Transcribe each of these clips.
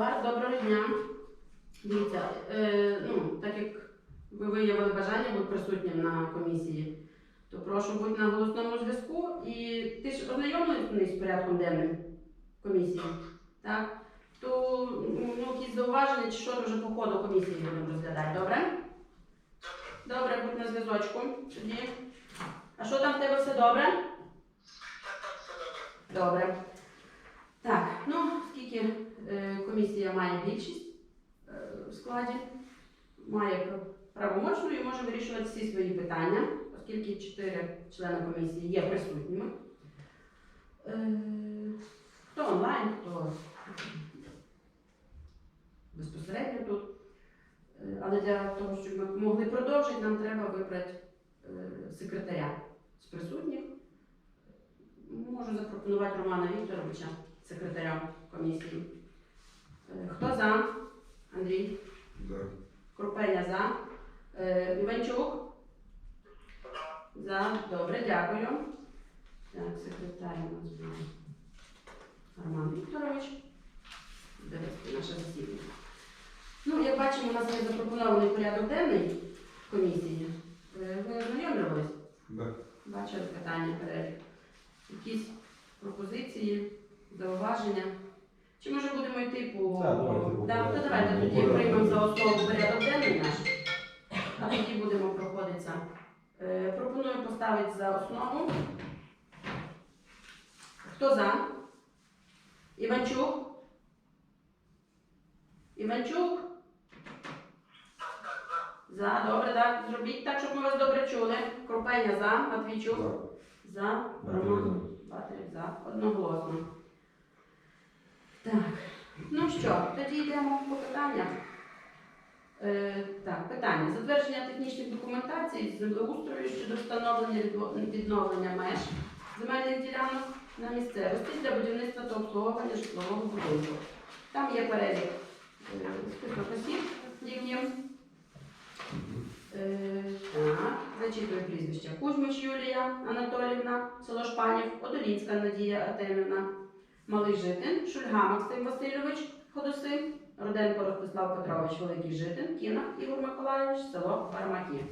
Едуард, доброго дня. Дивіться, е, ну, так як ви виявили бажання бути присутнім на комісії, то прошу бути на голосному зв'язку. І ти ж ознайомлений з порядком денним комісії, так? То ну, якісь зауваження чи що то вже по ходу комісії будемо розглядати, добре? Добре, будь на зв'язочку тоді. А що там в тебе все добре? Добре. Так, ну, оскільки е, комісія має більшість е, в складі, має правомочну і може вирішувати всі свої питання, оскільки чотири члени комісії є присутніми. Е, хто онлайн, хто безпосередньо тут. Е, Але для того, щоб ми могли продовжити, нам треба вибрати е, секретаря з присутніх. Можу запропонувати Романа Вікторовича, секретаря комісії. Е, Хто за? Андрій. Да. Крупеня за. Іванчук? За. Добре, дякую. Так, секретар у нас буде Роман Вікторович. Буде наше засідання. Ну, як бачимо, у нас є запропонований порядок денний комісії. Е, Ви ознайомлювались? Да. Бачили питання перелік. Якісь пропозиції, зауваження? Чи може будемо йти по. Так, давайте по порядку. то давайте тоді порядку. приймемо за основу порядок денний наш, а тоді будемо проходитися. Е, пропоную поставити за основу. Хто за? Іванчук? Іванчук? За, добре, так. Зробіть так, щоб ми вас добре чули. Крупеня за, Матвійчук. За. За, Роман. Батарів за. Одноголосно. Так. Ну що, тоді йдемо по питаннях. Е, так, питання. Затвердження технічних документацій з землеустрою щодо встановлення відновлення меж земельних ділянок на місцевості для будівництва та обслуговування житлового будинку. Там є перелік е, список осіб, які Е, Так, зачитую прізвища. Кузьмич Юлія Анатолівна, село Шпанів, Одолінська Надія Артемівна, Малий Житин, Шульга Максим Васильович, Ходоси, Роденко Ростислав Петрович, Великий Житин, Кінах Ігор Миколаївич, село Бармаки.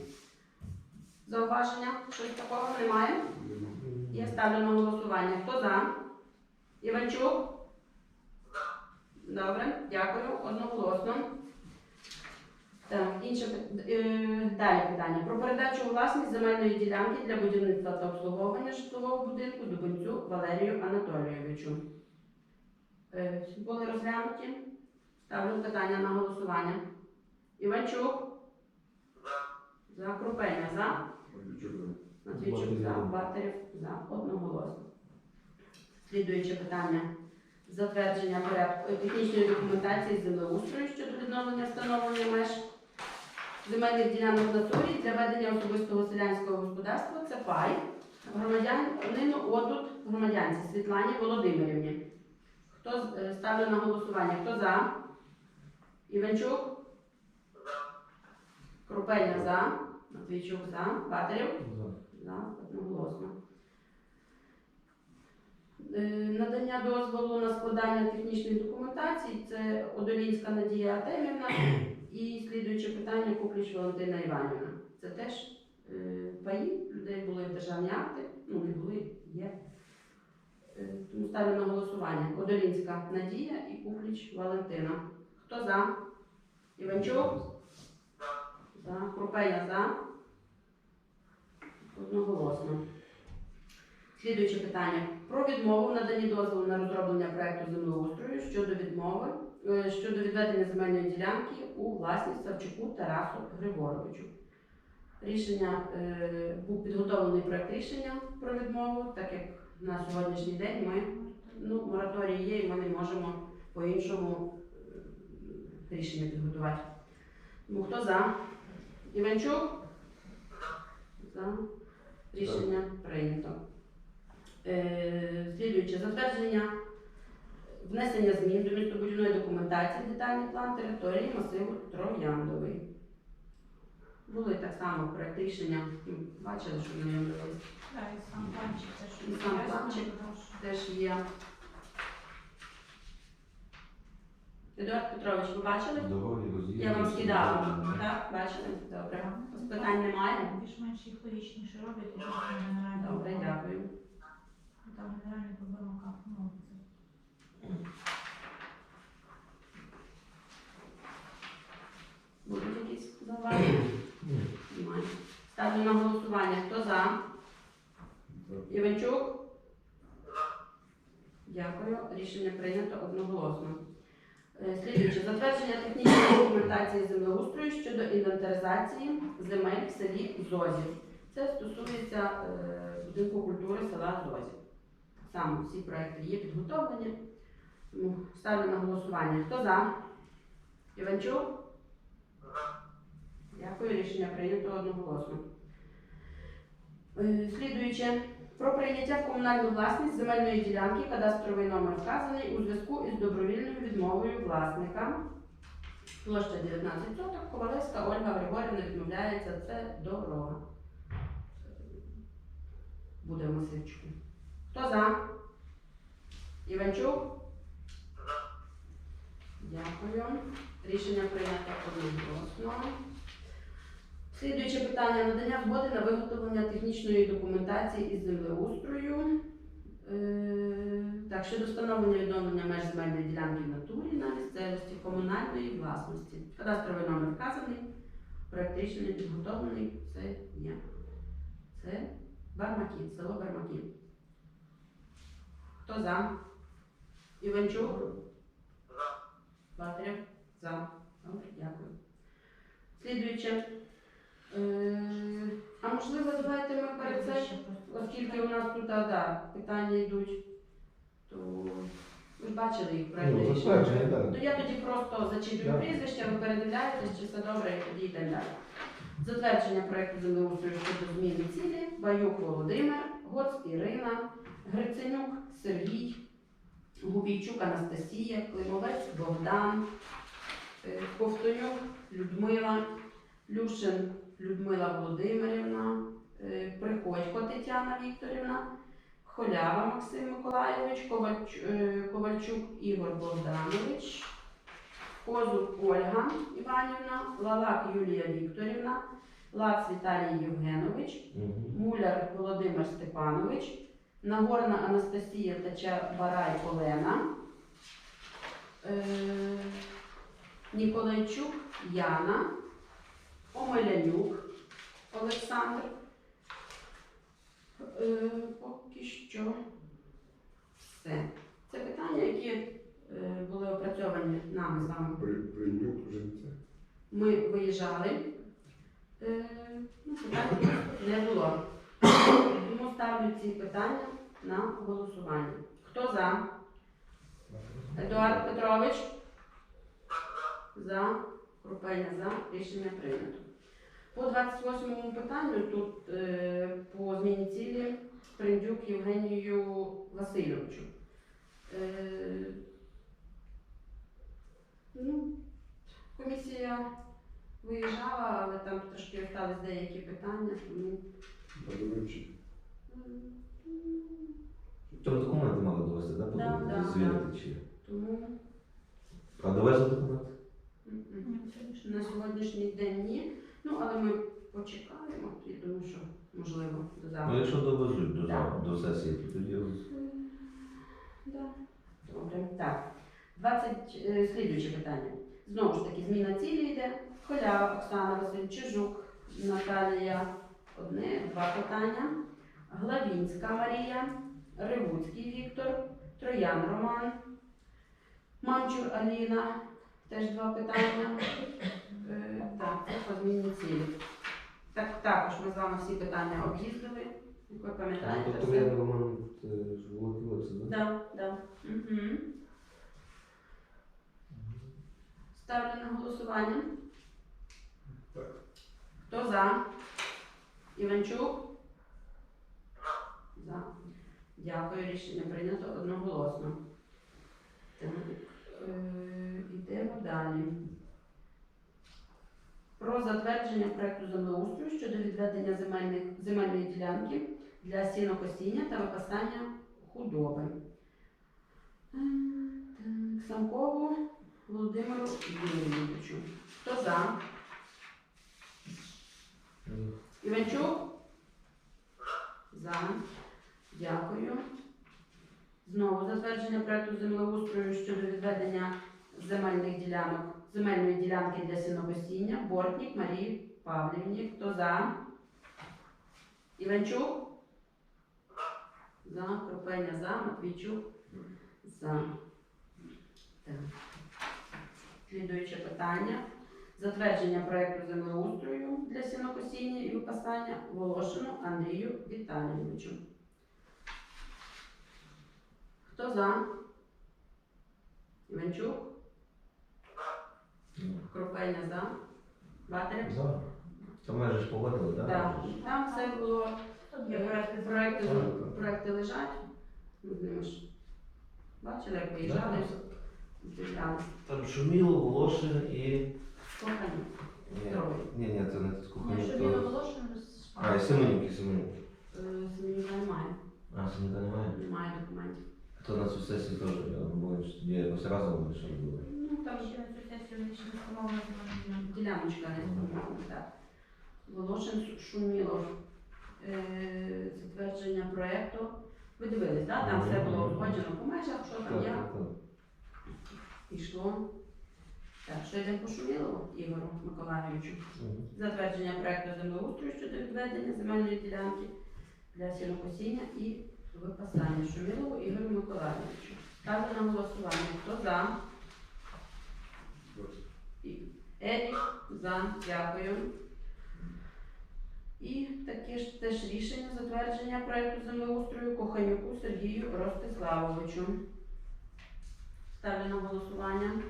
Зауваження? Щось такого немає? Я ставлю на голосування. Хто за? Іванчук? Добре, дякую. Одноголосно. Так, інше е, далі питання. Про передачу власність земельної ділянки для будівництва та обслуговування житлового будинку Дубенцю Валерію Анатолійовичу. Е, були розглянуті? Ставлю питання на голосування. Іванчук? За. За. Крупеня. За. Матвійчук. За, Батарів за, одноголосно. Слідуюче питання. Затвердження порядку е, технічної документації землеустрою щодо відновлення встановлення меж земельних ділянок натурі для ведення особистого селянського господарства. Це пай громадянину Одут громадянці Світлані Володимирівні. Хто е, ставлю на голосування? Хто за? Іванчук? Крупеня за. Матвійчук за. Батарів? За, За. одноголосно. Е, Надання дозволу на складання технічних документацій це Одолінська Надія Артемівна і слідуюче питання Кукліч Валентина Іванівна. Це теж е, паї, людей були державні акти, ну не були, є. Тому ставлю на голосування. Одолінська Надія і Кукліч Валентина. Хто за? Іванчук? За. Крупея за. Одноголосно. Слідуюче питання. Про відмову в наданні дозволу на розроблення проекту землеустрою щодо відмови е, щодо відведення земельної ділянки у власність Савчуку Тарасу Григоровичу. Рішення е, був підготовлений проект рішення про відмову, так як на сьогоднішній день ми ну, мораторій є, і ми не можемо по-іншому е, рішення підготувати. Тому хто за? Іванчук? За. Рішення прийнято. Е, Слідуюче затвердження внесення змін до містобудівної документації детальний план території масиву Трояндовий. Були так само проект рішення, ну, бачили, що знайомились. Так, і сам планчик теж І сам пояснює, планчик. Теж є. Едуард Петрович, ви бачили? Доволі. Я вам скидала. Так, бачили? Добре. Питань немає? Більш-менш їх логічніше роблять, ніж там генеральний Добре, дякую. Там генеральний як, ну, Будуть якісь зауваження? Немає. Ставлю на голосування. Хто за? Іванчук? Дякую. Рішення прийнято одноголосно. Е, Слідуюче. Затвердження технічної документації землеустрою щодо інвентаризації земель в селі Зозів. Це стосується е, будинку культури села Зозів. Саме всі проекти є підготовлені. Ставлю на голосування. Хто за? Іванчук? Дякую. Рішення прийнято одноголосно. Е, Слідуюче. Про прийняття в комунальну власність земельної ділянки, кадастровий номер вказаний у зв'язку із добровільною відмовою власника. Площа 19 соток, Ковалевська Ольга Григорівна відмовляється, це дорога. Буде в масивчику. Хто за? Іванчук? Дякую. Рішення прийнято одноголосно. Слідуюче питання надання згоди на виготовлення технічної документації із землеустрою. Е, Так, щодо встановлення відновлення меж земельної ділянки в натурі на місцевості комунальної власності. Кадастровий номер вказаний, проект рішення підготовлений. Це є. Це Бармаки, село Бармаки. Хто за? Іванчук? Батарев? За. Добре, дякую. Слідуюче. А можливо, давайте ми перед цим, оскільки у нас тут а, да, питання йдуть, то ви ж бачили їх проєкт Ну, рішення. затвердження, так. Я тоді просто зачитую Так. прізвища, ви передивляєтесь, чи все добре, і тоді йдемо далі. Затвердження проєкту землеустрою щодо зміни цілі, Баюк Володимир, Гоц Ірина, Гриценюк Сергій, Губійчук Анастасія, Климовець Богдан, е, Ковтонюк Людмила, Люшин Людмила Володимирівна, е, Приходько Тетяна Вікторівна, Холява Максим Миколайович, е, Ковальчук Ігор Богданович, Козук Ольга Іванівна, Лалак Юлія Вікторівна, Лац Віталій Євгенович, Муляр Володимир Степанович, Нагорна Анастасія та Чабарай Олена, е, Ніколайчук Яна, Омелянюк Олександр. Е, Поки що все. Це питання, які е, були опрацьовані нами з вами Прийнюк вже це. ми виїжджали, е, ну, питань не було. Тому ставлю ці питання на голосування. Хто за? Едуард Петрович? За. Крупеня за. Рішення прийнято. По 28 питанню тут е, по зміні цілі Приндюк Євгенію Васильовичу. Е, ну, комісія виїжджала, але там трошки остались деякі питання, тому. М, документи мали довести, да? Да, да, Звірити чи. Тому А довезли документи? м-м. На сьогоднішній день ні. Ну, але ми почекаємо, я думаю, що можливо до Ну, якщо довезуть до, Так. до сесії, то тоді Да. Добре, так. 20, е, слідуюче питання. Знову ж таки, зміна цілі йде. Холява Оксана Василь Чижук, Наталія. Одне, два питання. Главінська Марія, Ривуцький Віктор, Троян Роман, Манчур Аліна, теж два питання. Е, так, це по зміні цілі. Так, також ми з вами всі питання об'їздили. Як ви пам'ятаєте, Тобто все. я Роман це ж волокілося? Да, да. Угу. Ставлю на голосування. Так. Хто за? Іванчук? За. Дякую, рішення прийнято одноголосно. Так, е, Йдемо далі. Про затвердження проекту землеустрою щодо відведення земельних, земельної ділянки для сінокосіння та випасання худоби. Так, Самкову Володимиру Юрійовичу. Хто за? Іванчук? За. Дякую. Знову затвердження проекту землеустрою щодо відведення земельних ділянок, земельної ділянки для сінокосіння. Бортник Марії Павлівні. Хто за? Іванчук? За. Кропеня за. Матвійчук? За. Так. Слідуюче питання. Затвердження проекту землеустрою для сінокосіння і випасання Волошину Андрію Віталійовичу. Хто за? Іванчук? Кропельня за? Ватеря? За. Це майже ж погодили, так? Так. Там все було. Тут Є проекти, проекти, лежать. Ми ж бачили, як виїжджали, з'являлися. Там Шуміло, Волошин і... Кохані. Ні, ні, це не з Ну, кухні. він оголошений з А, і Семенівки, Семенівки. Е, Семенюка немає. А, Семенівка немає? Немає документів. То на цю сесію теж, я тоді якось разом вирішили було. Ну, там Ще на цю сесію не ще не. Діляночка не сформована, так. Волошин Шумілов. Е, затвердження проєкту. Ви дивились, так? Там все було узгоджено по межах, що там так. Пішло. Так, що йдемо по Шумілову Ігору Миколайовичу. Мгм. Затвердження проекту землеустрою щодо відведення земельної ділянки для сінокосіння і випасання Шумілову Ігорю Миколайовичу. Ставлю на голосування. Хто за? Ерік за. Дякую. І таке ж теж рішення затвердження проекту землеустрою Коханюку Сергію Ростиславовичу. Ставлю на голосування.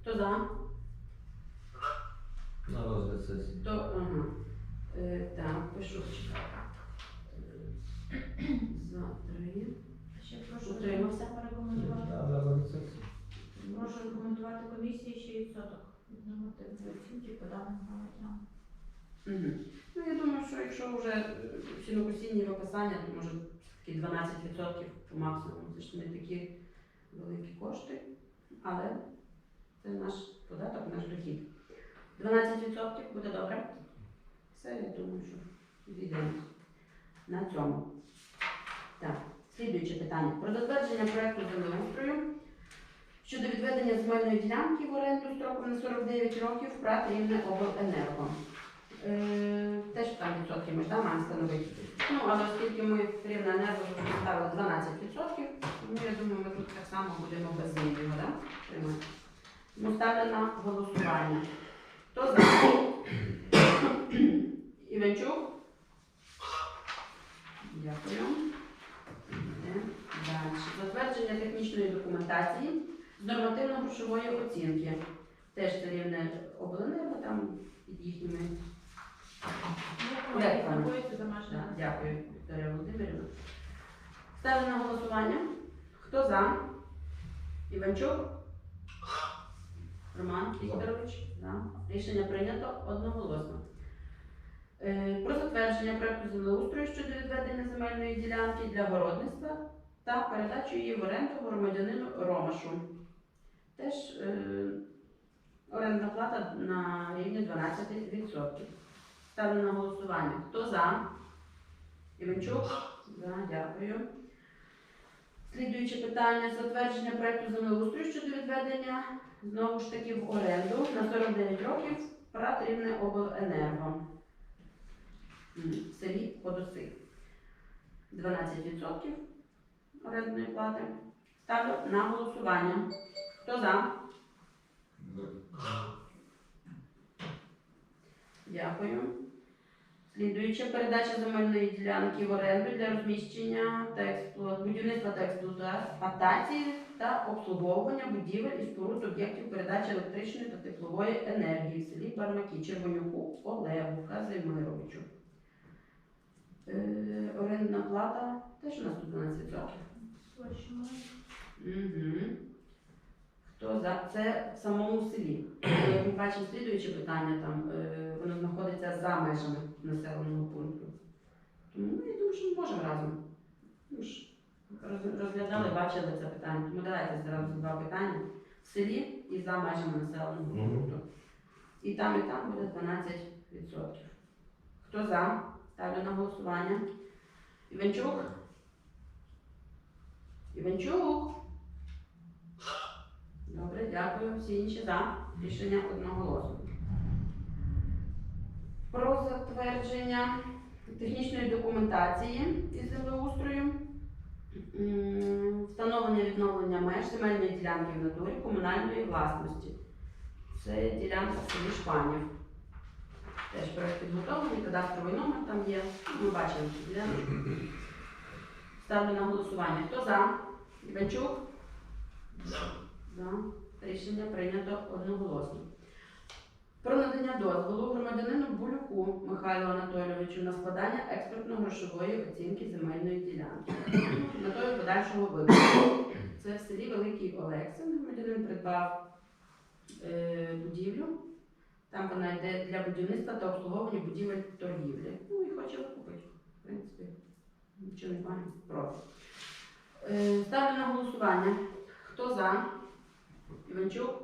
Хто за? На розгляд сесії. Ага. Е, так, пишу, чекайте. За три. Ще прошу Утримався? порекомендувати. Да. Прошу рекомендувати комісії ще відсоток від нормативної оцінки по даним громадянам. Угу. Ну, я думаю, що якщо вже е, сінокосінні виписання, то може такі 12% по максимуму. Це ж не такі великі кошти, але це наш податок, наш дохід. 12% буде добре. Все, я думаю, що відійдемо на цьому. Так, слідуюче питання. Про затвердження проекту землеустрою щодо відведення земельної ділянки в оренду строком на 49 років ПРАТ Рівне обленерго. Е, Теж там відсотки ми да, маємо встановити. Ну, але оскільки ми рівне енерго поставили 12%, тому я думаю, ми тут так само будемо без змін його, да? тримати. Тому ставлю на голосування. Хто за? Іванчук? Дякую. Йдемо Затвердження технічної документації з нормативно-грошової оцінки. Теж це рівне обленерго там під їхніми домашня. Дякую, Вікторія Володимирівна. Ставлю на голосування. Хто за? Іванчук? Роман Вікторович? За. Рішення прийнято одноголосно. Е, Про затвердження проекту землеустрою щодо відведення земельної ділянки для городництва та передачу її в оренду громадянину Ромашу. Теж е, орендна плата на рівні 12%. Ставлю на голосування. Хто за? Іванчук? За, дякую. Слідуюче питання. Затвердження проекту землеустрою щодо відведення знову ж таки в оренду на 49 років ПРАТ Рівне обленерго в селі Подоси. 12% орендної плати. Ставлю на голосування. Хто за? Дякую. Слідуюча передача земельної ділянки в оренду для розміщення та експлуа- будівництва та експлуатації та обслуговування будівель і споруд об'єктів передачі електричної та теплової енергії в селі Бармаки Червонюку Олегу Казимировичу. Е, орендна плата теж у нас тут 12%. Угу. Хто за це в самому селі? Як ми бачимо, слідуюче питання там, е, воно знаходиться за межами населеного пункту. Тому ну, я думаю, що ми можемо разом. Ми ж роз- розглядали, бачили це питання. Тому давайте зразу два питання. в селі і за межами населеного Мгм. пункту. І там, і там буде 12%. Хто за? Ставлю на голосування. Іванчук? Іванчук? Добре, дякую. Всі інші за. Рішення одноголосно. Про затвердження технічної документації із землеустрою. Встановлення відновлення меж земельної ділянки в натурі комунальної власності. Це ділянка в селі Шпанів. Теж проект підготовлений, кадастровий номер там є. Ми бачимо ділянку. Ставлю на голосування. Хто за? Іванчук? За. Рішення прийнято одноголосно. Про надання дозволу громадянину Булюку Михайлу Анатолійовичу на складання експертно-грошової оцінки земельної ділянки метою подальшого вибору. Це в селі Великий Олексин. Громадянин придбав е, будівлю. Там вона йде для будівництва та обслуговування будівель торгівлі. Ну і хоче викупити. В принципі, нічого проти. Е, ставлю на голосування. Хто за? Іванчук?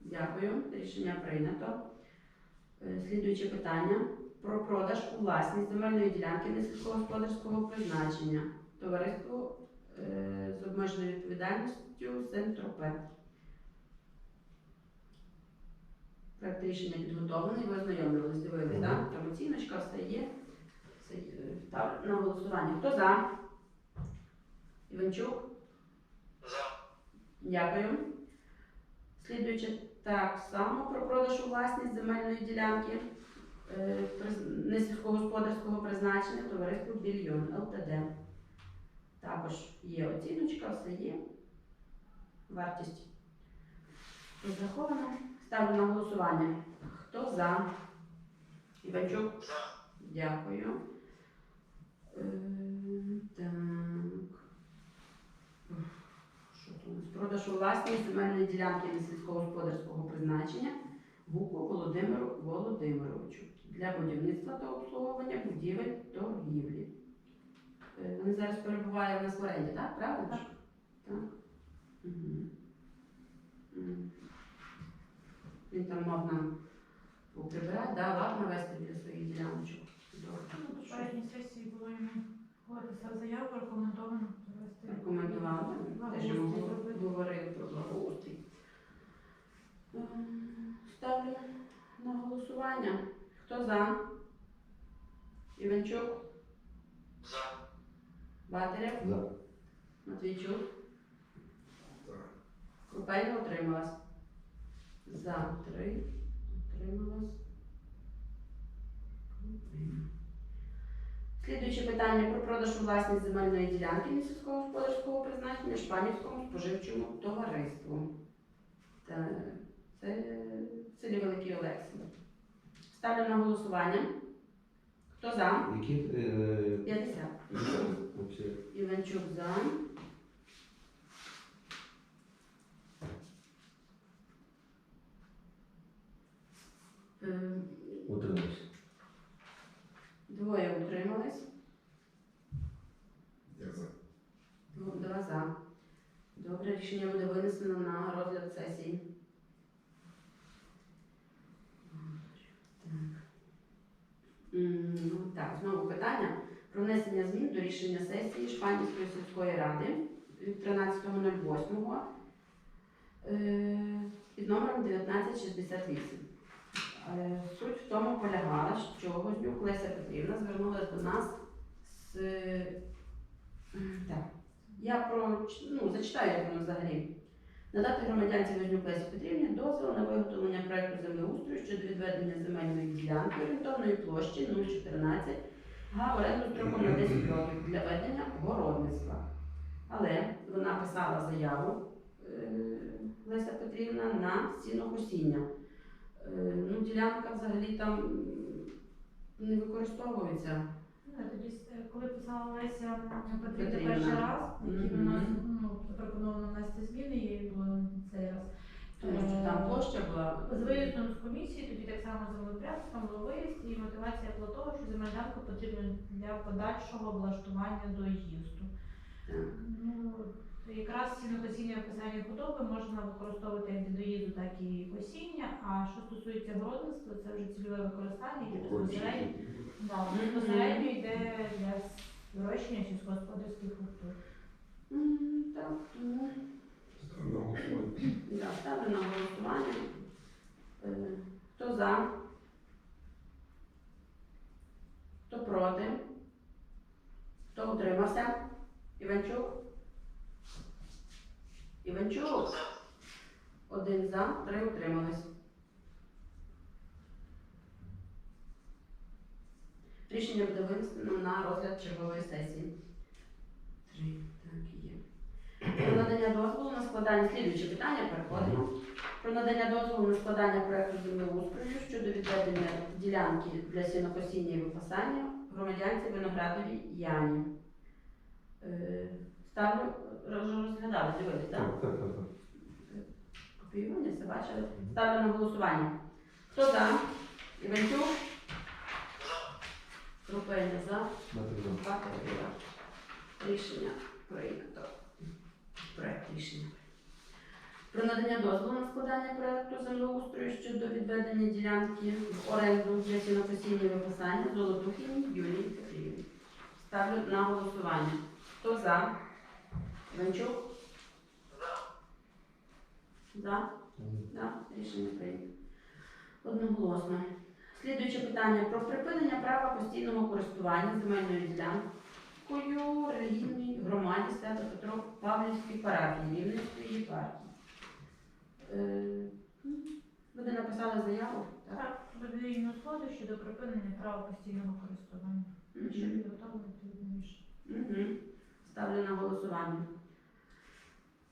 Дякую. Рішення прийнято. Е, Слідуюче питання про продаж у власність земельної ділянки несільськогосподарського призначення товариству е, з обмеженою відповідальністю Сентропет. Проект рішення підготовлений, ви ознайомились, дивились, так? Там оціночка, все є. Ставлю на голосування. Хто за? Іванчук? Дякую. Слідуюче так само про продаж у власність земельної ділянки е, несільськогосподарського призначення товариству Більйон ЛТД. Також є оціночка, все є. Вартість розрахована. Ставлю на голосування. Хто за? Іванчук? Дякую. Так. Що тут? Продаж у власність земельної ділянки сільськогосподарського призначення Гуку Володимиру Володимировичу для будівництва та обслуговування будівель торгівлі. Е, Вони зараз перебувають в нас в оренді, так? Правильно? Так. Так. Угу. Він там мав нам поприбирати, да, лад навести для своїх діляночок. Добре. Ну, Заяву, рекомендовано провести. Рекомендували, йому говорили про благоустрій. Ем, Ставлю на голосування. Хто за? Іванчук? За. Батарєв? За. Матвійчук? Крупельна утрималась. За три. Утрималась. Крупельна. Слідуюче питання про продаж у власність земельної ділянки несільськогосподарського призначення Шпанівському споживчому товариству. Та Це в селі Великий Олексій. Ставлю на голосування. Хто за? Які е, 50. Іванчук за. Ем, утримався? Двоє утримались, Я за. ну, два за. Добре, рішення буде винесено на розгляд сесії. Так. Ну, Так, знову питання про внесення змін до рішення сесії Шпанівської сільської ради від 13.08 е, під номером 1968. Суть в тому полягала, що Вознюк Леся Петрівна звернулася до нас з. Так, я про ну, зачитаю, як воно взагалі. Надати громадянці Вознюк Лесі Петрівні дозвіл на виготовлення проекту землеустрою щодо відведення земельної ділянки орієнтовної площі 014 га оренду строком на 10 років для ведення городництва. Але вона писала заяву е, Леся Петрівна на сінокосіння. Е, Ну, ділянка взагалі там не використовується. Ну, Тоді, е, коли писала Леся Петрівна перший раз, Мгм. вона ну, запропоновано внести зміни, їй було цей раз. Тому що там Е, площа була. З виїздом з комісії, тоді так само землепорядку, там було виїзд, і мотивація була того, що земельдянка потрібна для подальшого облаштування доїзду. Так. Ну, якраз сінокосіння описання худоби можна використовувати як для доїзду, так і косіння. А що стосується городництва, це вже цільове використання, яке безпосередньо, да, безпосередньо йде для вирощення сільськогосподарських культур. М, Так, тому Ставлю на голосування. да, ставлю на голосування. Е, Хто за? Хто проти? Хто утримався? Іванчук? Іванчук? Один за, три утримались. Рішення буде винесено на розгляд чергової сесії. Три, так є. Про надання дозволу на складання слідуючі питання переходимо. Про надання дозволу на складання проекту землеустрою щодо відведення ділянки для сінокосіння і випасання громадянці Виноградовій Яні. Е, Ставлю, роз- розглядали, дивились, так? Так, так, так. все бачили. Ставлю на голосування. Хто за? Іванчук? Крупеня за. Дати за. Рішення прийнято. Проект рішення. Про надання дозволу на складання проекту землеустрою щодо відведення ділянки в оренду для сінокосіння і випасання Золотухіні Юлії Петрівні. Ставлю на голосування. Хто за? Іванчук? За. За. Рішення прийнято. Одноголосно. Слідуюче питання про припинення права постійного користування земельною ділянкою релігійній громаді Свято Петро Павлівської парафії Рівненської єпархії. Е, Ви написали заяву? Так. Добровільну згоду щодо припинення права постійного користування. Що Мгм. підготовлено відповідно рішення. Мгм. Ставлю на голосування.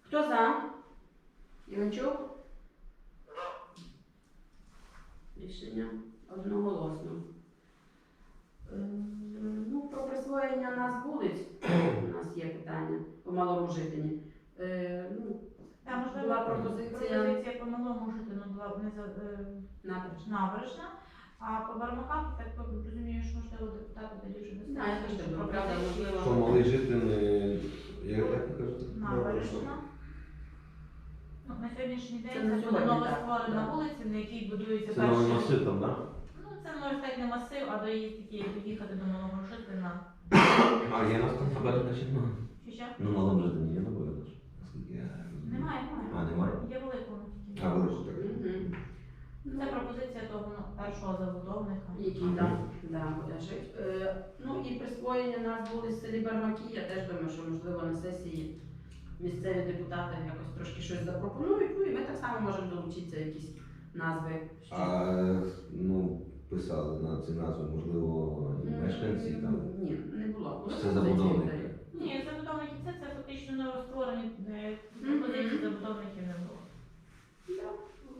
Хто за? Іванчук? Рішення одноголосно. Е, Ну, про присвоєння нас вулиць у нас є питання по малому житині. Е, Ну, Там можливо Була пропозиція. пропозиція по малому житину була б не за е, набережна. набережна, а по Бармаках, так розумію, що можливо депутати тоді вже не можливо. Що малий житель, е, як як ви кажете? Набережна. Ну, на сьогоднішній Це день на це буде сьогодні, нова так, створена так. вулиця, на якій будується Це новий перший. масив там, так? Ну, це може стати не масив, а доїзд який доїхати до малого житина. А є нас там значить, ну. Чи ще? Ну, на малому жителі є набори, наскільки я розумію. Немає, немає. А, немає? Є великому тільки. А, велику так. Мгм. Це пропозиція того ну, першого забудовника. Який там да, буде жити. Е, ну і присвоєння нас були в селі Бармаки. Я теж думаю, що можливо на сесії місцеві депутати якось трошки щось запропонують. Ну і ми так само можемо долучитися якісь назви. що- А, ну, писали на ці назви, можливо, і мешканці там. Ні, не було. Це пропозиції, забудовник. Дар'я? Ні, забудовники це, це фактично новостворені е, пропозиції забудовників не було.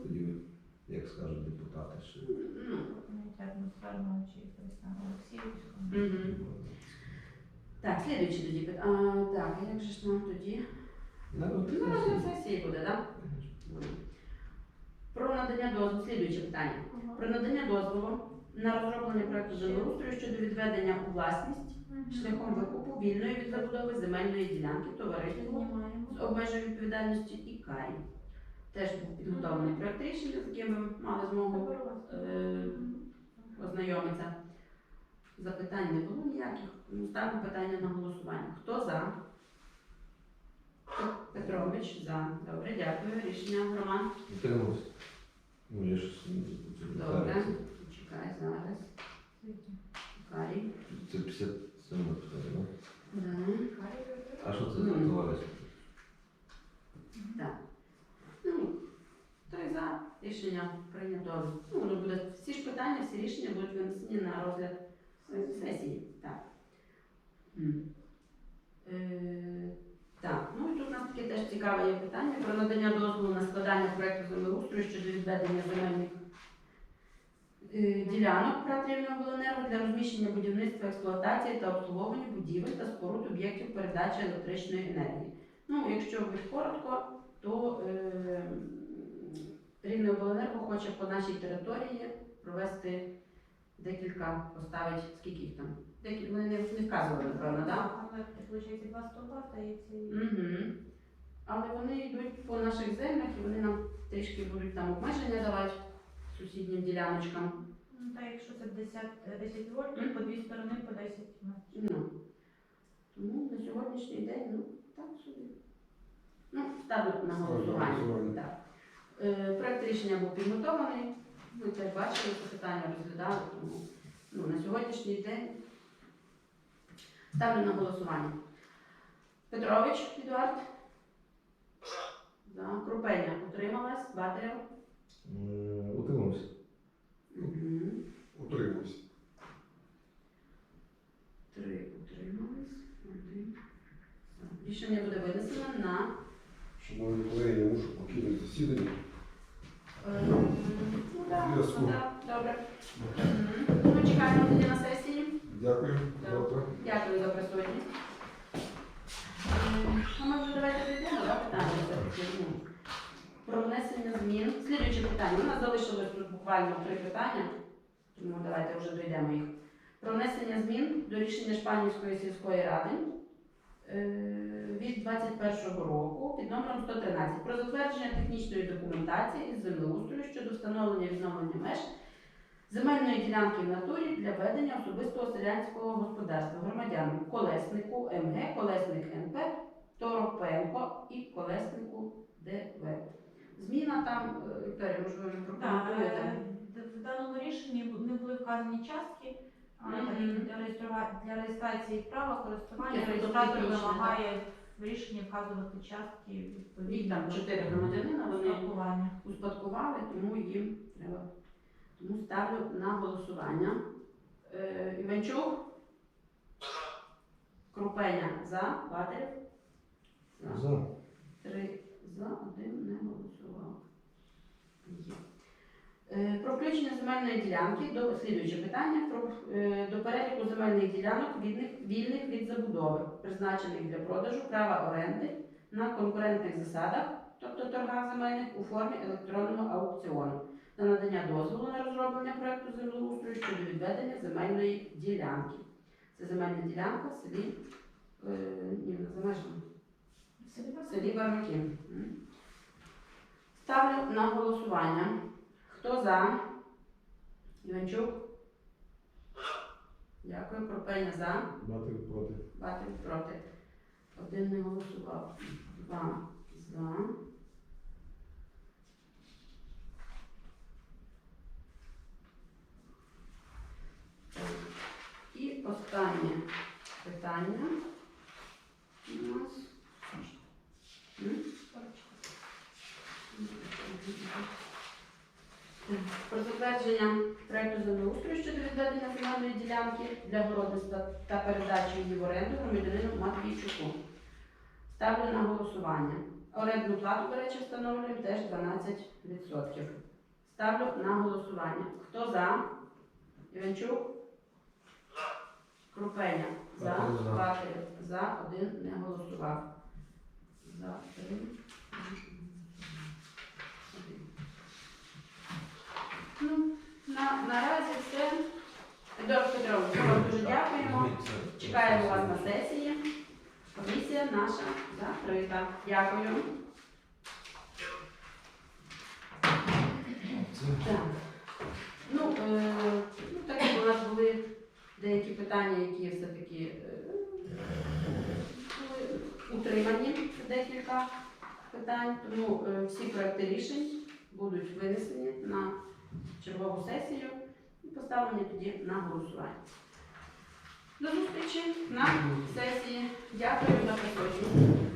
Тоді, як скажуть депутати, що. Ну, мгм. Так, слідуючий тоді. так, як же ж нам тоді? Ну, на сесії. буде, так? Про надання дозволу, слідуюче питання. Про надання дозволу на розроблення проекту землеустрою щодо відведення у власність шляхом викупу вільної від забудови земельної ділянки товариству з обмеженою відповідальністю ІКАРі. Теж був підготовлений проект рішення, з яким ми мали змогу е, ознайомитися. Запитань не було ніяких. Ставимо питання на голосування. Хто за? Петрович за. Добре, дякую. Рішення Роман. Утримався. Ну, я Добре. Чекай зараз. Карі. Це 57 питання, так? Да. А що це за Ну. товариство? Так. Ну, той за рішення прийнято. Ну, воно буде всі ж питання, всі рішення будуть винесені на розгляд сесії. Так. М. Е, так, ну і тут у нас таке теж цікаве є питання про надання дозволу на складання проекту землеустрою щодо відведення земельних е, ділянок Пратрівного обленерго для розміщення будівництва, експлуатації та обслуговування будівель та споруд об'єктів передачі електричної енергії. Ну, якщо бути коротко, то е, Рівне обленерго хоче по нашій території провести декілька, поставить, скільки їх там? Декілька, вони не, не вказували, напевно, так? Але виходить два стовба стається і Угу. але вони йдуть по наших землях і вони нам трішки будуть там обмеження давати сусіднім діляночкам. Ну, так, якщо це 10, 10 вольт, то по дві сторони по 10 метрів. Ну, тому на сьогоднішній день, ну, так собі. Ну, ставлю на голосування. Так. Е, проект рішення був підготовлений. Ми теж бачили, це питання розглядали, тому ну, на сьогоднішній день ставлю на голосування. Петрович Едуард. За. Крупеня утрималась. Батарєв. Утримався. Угу. Утримуюсь. Три утримались. Один. Рішення буде винесено на Шановні колеги, я мушу покинути засідання. Е, Ну, так, Зв'язку. ну, так, добре. Мгм. Ну, Ми чекаємо тоді на сесії. Так. Дякую питання. У нас залишилось тут буквально три питання, тому давайте вже дійдемо їх. Про внесення змін до рішення Шпанівської сільської ради е, від 21 року під номером 113 про затвердження технічної документації із землеустрою щодо встановлення і відновлення меж земельної ділянки в натурі для ведення особистого селянського господарства громадянам Колеснику МГ, Колесник НП, Торопенко і Колеснику ДВ. Зміна там, ви вже Так, прокоментуєте? е, в- даному рішенні не були вказані частки. Мгм. і Для реєструва- для реєстрації права користування реєстратор технічно, вимагає в рішенні вказувати частки Їх відповідно там до чотири громадянина, вони успадкували, тому їм треба. Тому ставлю на голосування. Е, Іванчук? Крупеня за, Батарів? За. За. Три за, один не голосував. Е, Про включення земельної ділянки до слідуюче питання про е, до переліку земельних ділянок вільних, вільних від забудови, призначених для продажу права оренди на конкурентних засадах, тобто торгах земельних у формі електронного аукціону та надання дозволу на розроблення проекту землеустрою щодо відведення земельної ділянки. Це земельна ділянка в селі е, ні. В селі Бармаки. Ставлю на голосування. Хто за? Іванчук? Дякую. Пропеня за. Мати проти. Батик проти. Один не голосував. Два за. І останнє питання у нас. М? Про затвердження проекту землеустрою щодо відведення земельної ділянки для городництва та передачі її в оренду громадянину Матвійчуку. Ставлю на голосування. Орендну плату, до речі, встановлюємо теж 12%. Ставлю на голосування. Хто за? Іванчук? Крупеня. За. Батарев за. За. Один не голосував. За. Три. Один. Ну, на, наразі все. Федор Петрович, вам дуже дякуємо. Чекаємо вас на сесії. Комісія наша закрита. Дякую. Так. Ну, е, ну так як у нас були деякі питання, які все-таки е, були утримані декілька питань, тому е, всі проекти рішень будуть винесені на чергову сесію і поставлені тоді на голосування. До зустрічі на сесії. Дякую за присутність.